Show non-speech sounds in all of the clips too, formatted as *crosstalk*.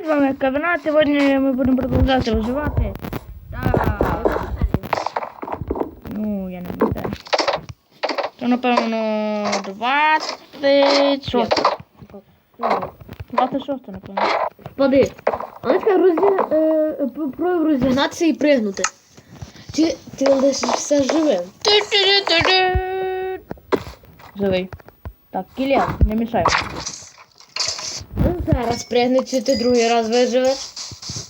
З вами Кавина. Сьогодні ми будемо продовжувати виживати. Так. Ну, я не пам'ятаю. То, напевно, 26. 26, напевно. Впади. Анечка розі... е, пробуй розігнатися і пригнути. Ти, ти лишишся живим. Ту-ту-ту-ту-ту. Живий. Так, Кіліан, не мішай. Ну, зараз пригни, чи ти другий раз виживеш.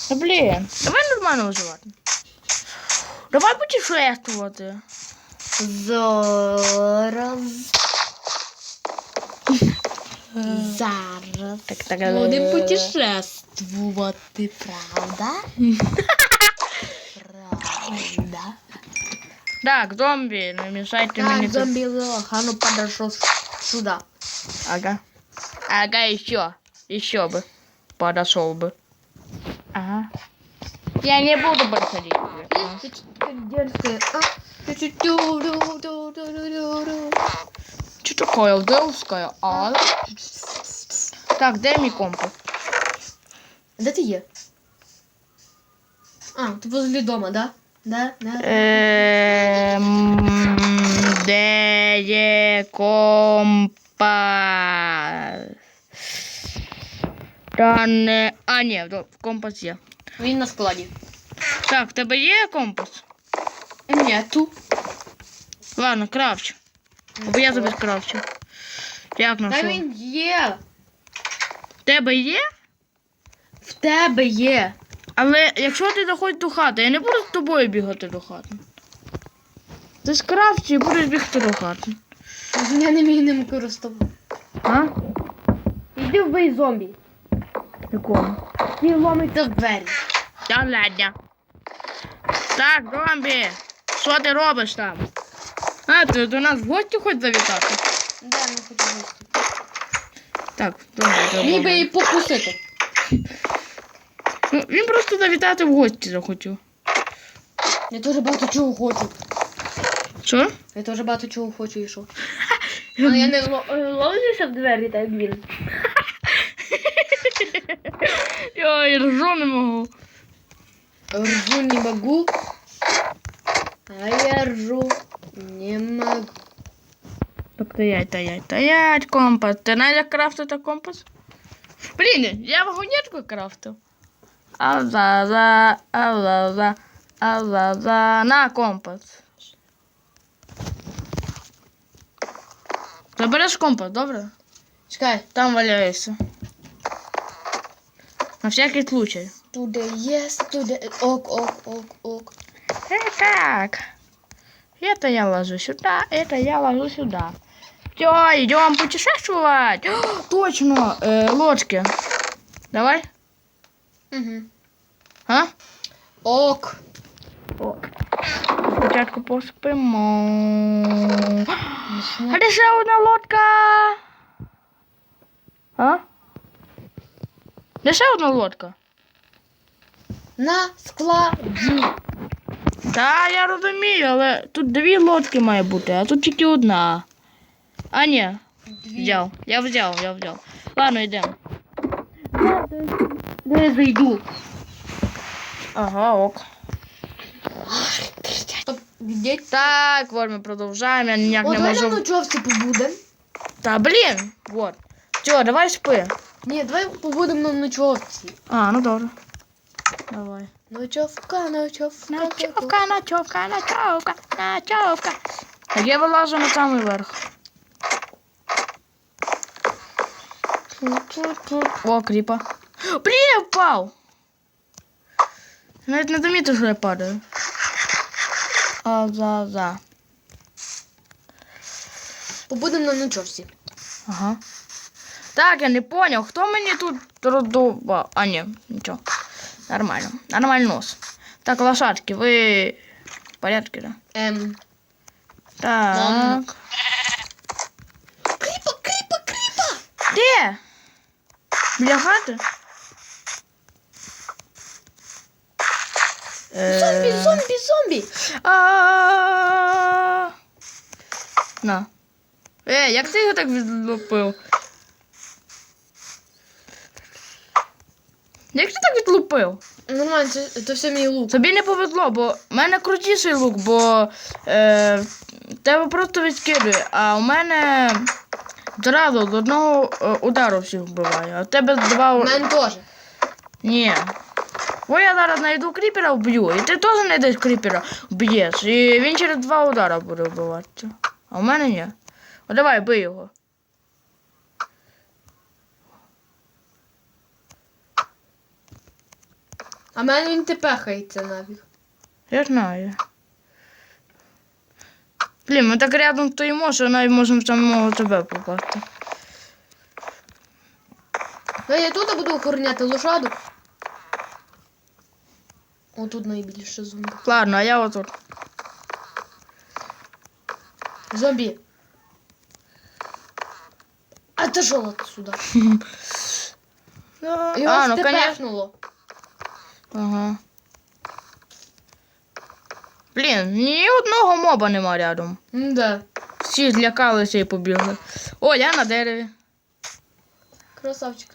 Та блін, давай нормально виживати. Давай путешествувати. Зараз. Зараз. Так, так, е, Будемо путешествувати, правда? Правда. Так, зомбі, не мішайте мені Так, тут. зомби лох, а ну подошел сюда. Ага. Ага, еще. Еще бы. Подошел бы. Ага. Я не буду а? Что такое делская, а? Так, дай мне компас. Де ти є? А, ти возле дома, да? Да, да. Ем, де є компас? Та не... А, ні, компас є. Він на складі. Так, в тебе є компас? Нету. Ладно, кравчу. Або я тобі скравчу. Як на Та він є. В тебе є? В тебе є. Але якщо ти доходиш до хати, я не буду з тобою бігати до хати. Ти скравчу і будеш бігти до хати. Я не вмію ним користувати. А? Іди вбий зомбі. Якому? І ломиться в двері. Та ладно. Так, зомбі, що ти робиш там? А, ти до нас в гості хоч завітати? Да, не хочу гості. Так, зомбі, Міг би її покусити. Ну, він просто завітати в гості захотів. Я теж багато чого хочу. Що? Я теж багато чого хочу і що. Але *laughs* я не ловлюся в двері, так він. Я і ржу не можу. Ржу не могу. А я ржу не могу. Так стоять, стоять, стоять, компас. Ти знаєш, як крафтити компас? Блін, я вагонетку крафтив. Азаза, азаза, азаза. На компас. Забереш компас, добре? Чекай. Там валяється. На всякий случай. Туди єс, туди. Ок, ок, ок, ок. Так. Это я ложу сюда, это я ложу сюда. Все, идем путешествовать. О, точно, э, лодки. Давай. Угу. А? Ок. Спочатку поспимо. А де ще одна лодка? А? Де ще одна лодка? На складі. Та я розумію, але тут дві лодки має бути, а тут тільки одна. А ні, взяв. Я взяв, я взяв. Ладно, йдемо. Де я зайду? Ага, ок. Стоп, де? Так, вот ми продовжаємо, я ніяк О, не давай на можу. ночовці побудемо. Та блін, вот. Все, давай спи. Ні, давай побудемо на ночовці. А, ну добре. Давай. Ночовка, ночовка. Ночовка, ночовка, ночовка, ночовка. Так я вилажу на самий верх. О, кріпа. Блін, я впав. Навіть не замітив, що я падаю. А, за, за. Побудемо на ночовці. Ага. Так, я не понял, хто мені тут роздував? А, ні, нічого. Нормально. Нормально нос. Так, лошадки, ви в порядку, да? Ем. Так. Ладно. Кріпа, кріпа, кріпа! Де? Біля хати? Зомбі, Е, зомбі, зомбі! На. Е, як ти його так відлупив? Як ти так відлупив? Нормально, це, це все мій лук. Тобі не повезло, бо в мене крутіший лук, бо е, тебе просто відкидує, а у мене зразу з одного е, удару всіх вбиває, а в тебе два. У мене теж. Ні. Бо я зараз знайду кріпера вб'ю, і ти теж знайдеш кріпера вб'єш. І він через два удара буде вбиватися. А у мене ні. О, давай, бий його. А в мене він тепехається нафіг. Я знаю. Блін, ми так рядом стоїмо, що навіть можемо в самого тебе попасти. Ну я тут буду охороняти лошаду. О, тут найбільше зомбі. Ладно, а я отут. Зомбі. А ти що от сюди? Ну, *laughs* Його а, ну, конечно. Ага. Блін, ні одного моба нема рядом. Да. Всі злякалися і побігли. О, я на дереві. Красавчик.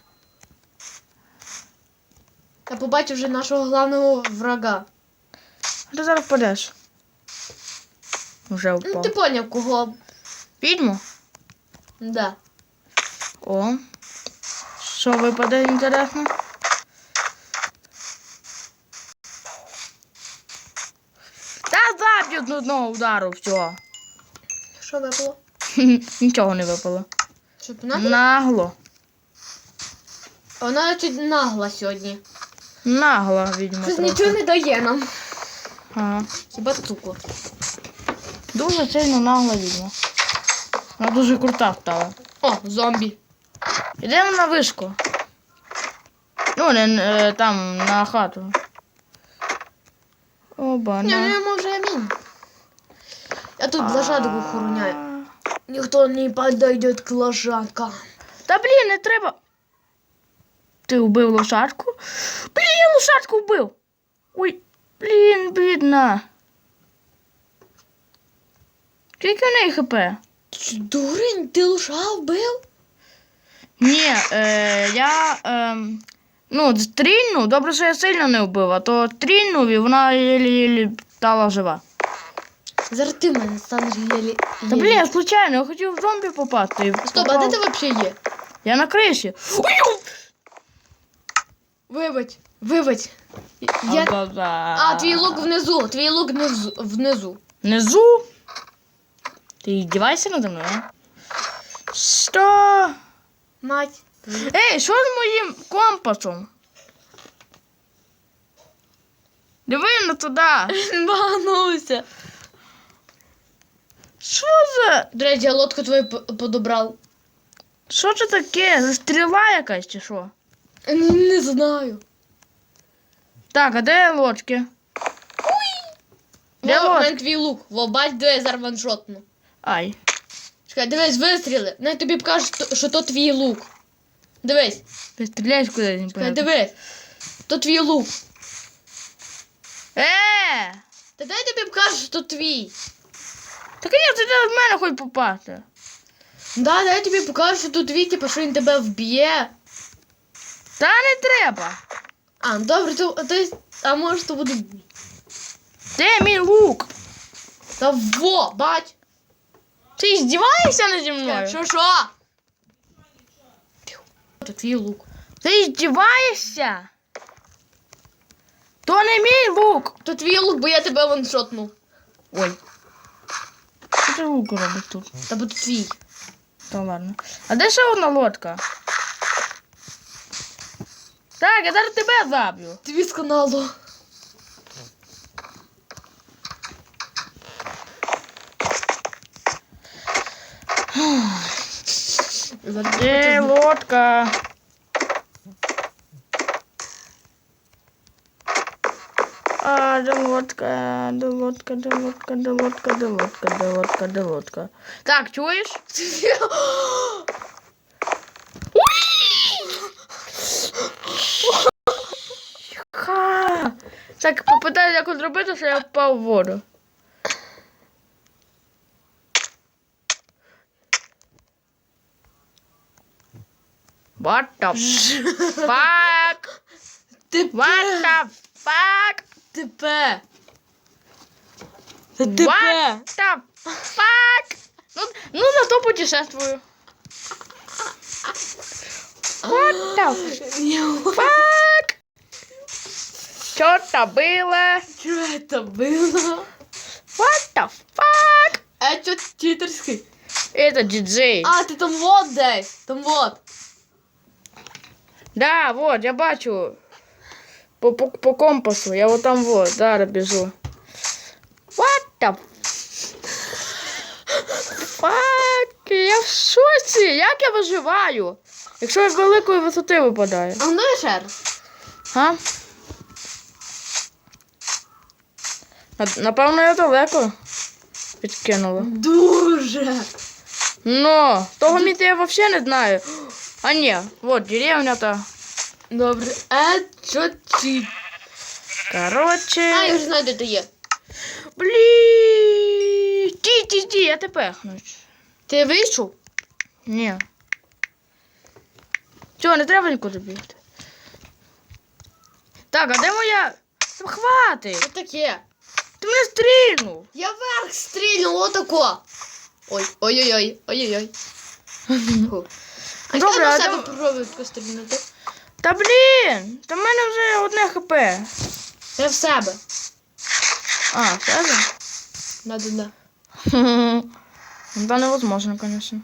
Я побачив вже нашого головного врага. Ти зараз впадеш. Вже Ну, впав. ти поняв, кого. Відьму? Да. О. Що випаде інтересно? Та заб'ють з одного удару, все. Що випало? *laughs* Нічого не випало. Що вона? Нагло. Вона чуть нагла сьогодні. Нагло, відьма. Щось трохи. нічого не дає нам. Ага. Хіба цукор. Дуже сильно нагла відьма. Вона дуже крута стала. О, зомбі. Ідемо на вишку. Ну, не там, на хату. Оба, на. не може амінь. Я тут лошадок охороняю. Ніхто не подойде к лошадкам. Та блін, не треба. Ти вбив лошадку? Блін, я лошадку вбив. Ой, блін, бідна. Скільки в неї хп? Ти Дурень, ти лоша вбив? Ні, е, я. Е, ну, стрільнув, добре, що я сильно не вбив, а то стрільнув і вона єлі-єлі стала жива. Зараз ти мене станеш єлі. Та блін, я случайно, я хотів в зомбі попасти. Стоп, а де ти взагалі є? Я на криші. Вибач, вибач. Я... А, твій лук внизу, твій лук внизу. внизу. Внизу? Ти здівайся надо мною? а? Що? Мать. Ей, що з моїм компасом? Диви на туди. Баганувся. Що за? До речі, я лодку твою п- подобрав. Що це таке? За стріла якась чи що? Не, не знаю. Так, а де лодки? Де Во, в лодка? мене твій лук. Во, бач, де я зараз ваншотну. Ай. Чекай, дивись, вистріли. Не тобі покажуть, що- що то твій лук. Дивись, Ти стріляєш кудись, не чекай, понятно. дивись. То твій лук. Е! Та дай тобі покажу, що то твій. Так ні, ти в мене хоч попасти. Да, дай тобі покажу, що то твій, типу, що він тебе вб'є. Та не треба. А, ну добре, то, то, а може то буде. Де мій лук? Та во, бач. Ти здіваєшся наді мною? Що, що? То твій лук. Ти здіваєшся? То не мій лук. То твій лук, бо я тебе ваншотнув. Ой. Ти лук робиш тут? Та то твій. Та ладно. А де ще одна лодка? Так, я зараз тебе заб'ю. Тобі з каналу. Де лодка? А, де лодка, де лодка, де лодка, де лодка, де лодка, де лодка, де лодка. Так, чуєш? Так, попитай, як зробити, що я впав в воду. What the *laughs* fuck? What the fuck? Тепе. What the fuck? Ну, ну зато путешествую. What the fuck? Что это было? Що це було? What the fuck? А що читерський? Это диджей. А, ти там вот десь. Там вот. Да, вот, я бачу. По, по, по компасу. Я вот там вот, зараз біжу. What the fuck? Я в шоці. Як я виживаю? Якщо я з великої висоти випадаю. А ну ще раз. А? Напевно, я далеко підкинула. Дуже. Но того місця я взагалі не знаю. А ні, вот деревня та. Добре. А що чи? Короче. А, я вже знаю, де ти є. Блін. Ті, ті, ті, я тебе пехнуть. Ти вийшов? Ні. Чого, не треба нікуди бігти. Так, а де моя? Та Хватить! Що таке? Ти мене стрільнув! Я вверх стрільну, отако. Ой, ой-ой-ой, ой-ой-ой. *laughs* Фу. А Добре, Добре, а на де- себе попробуй пострільнути. Та блін! Та в мене вже одне хп. Я в себе. А, в тебе? Да-да-да. Да *laughs* невозможно, конечно.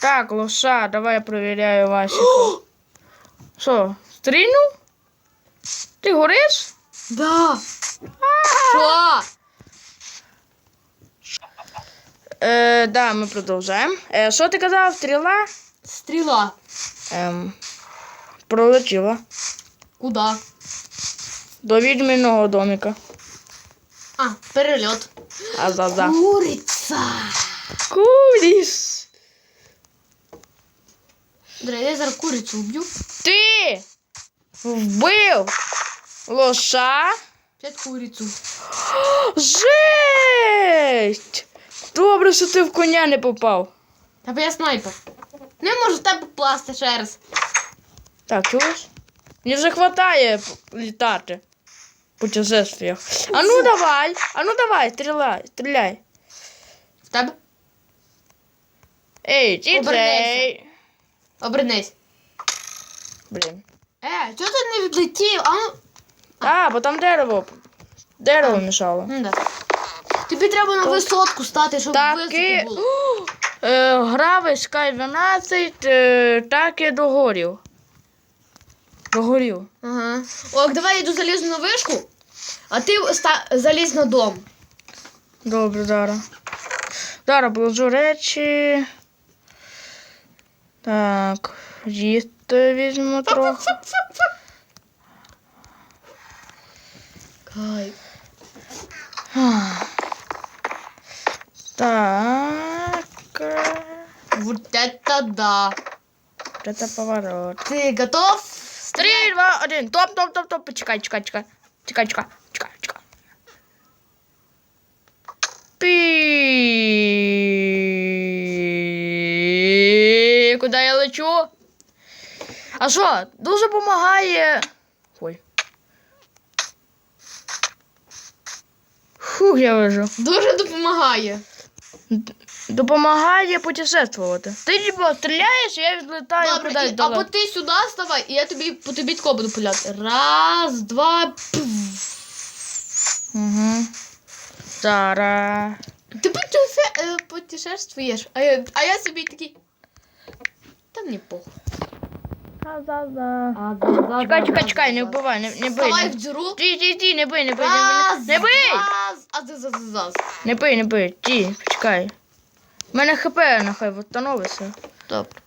Так, лоша, давай я проверяю ваші. *gasps* Що, стрільнув? Ти гориш? Да. Що? Е, да, ми продовжаємо. Е, що ти казав, стріла? Стріла. Ем, пролетіла. Куда? До відьминого домика. А, перельот. А-за-за. Куриця. Куріс. Дре, я зараз курицю вб'ю. Ти вбив лоша. П'ять курицю. Жесть! Добре, що ти в коня не попав. Та я снайпер. Не можу в тебе попасти ще раз. Так, чуєш? Мені вже хватає літати. В путешествиях. А ну давай, а ну давай, стріляй, стріляй. В тебе? Ей, діджей. Обернись. Блін. Е, чого ти не відлетів? А ну. А, бо там дерево. Дерево мішало. Ну да. Тобі треба на висотку стати, щоб Так високо було. *gasps* е, грав Sky 12, е, так і догорів. Догорів. Ага. Ок, давай я йду залізу на вишку, а ти залізь на дом. Добре, зараз. Зараз положу речі. Так, їсти візьму трохи. Кай. Так. Вот это да. Це поворот. Ти готов? Три, два, один. Топ, топ, топ, топ. Чекай, чекай, чекай. Чекай, чекай, чекай, чекай. Пі. Куди я лечу? А що, дуже допомагає. Ой. Фух, я вижу. Дуже допомагає. Допомагає путешествувати. Ти типу стріляєш, я відлітаю Добре, кудись і, або ти сюди ставай, і я тобі по тобі тако буду пиляти. Раз, два. Угу. Зараз. Ти путеше- е, путешествуєш, а я, а я собі такий. Та мені похуй. Чекай, чекай, чекай, не вбивай, не, не бий. Вставай в дзюру. Ті, ті, ті, не бий, не бий, не бий. Не бий! Не бий, не бий. Ті, почекай. У мене хп нехай восстановиться. Добре.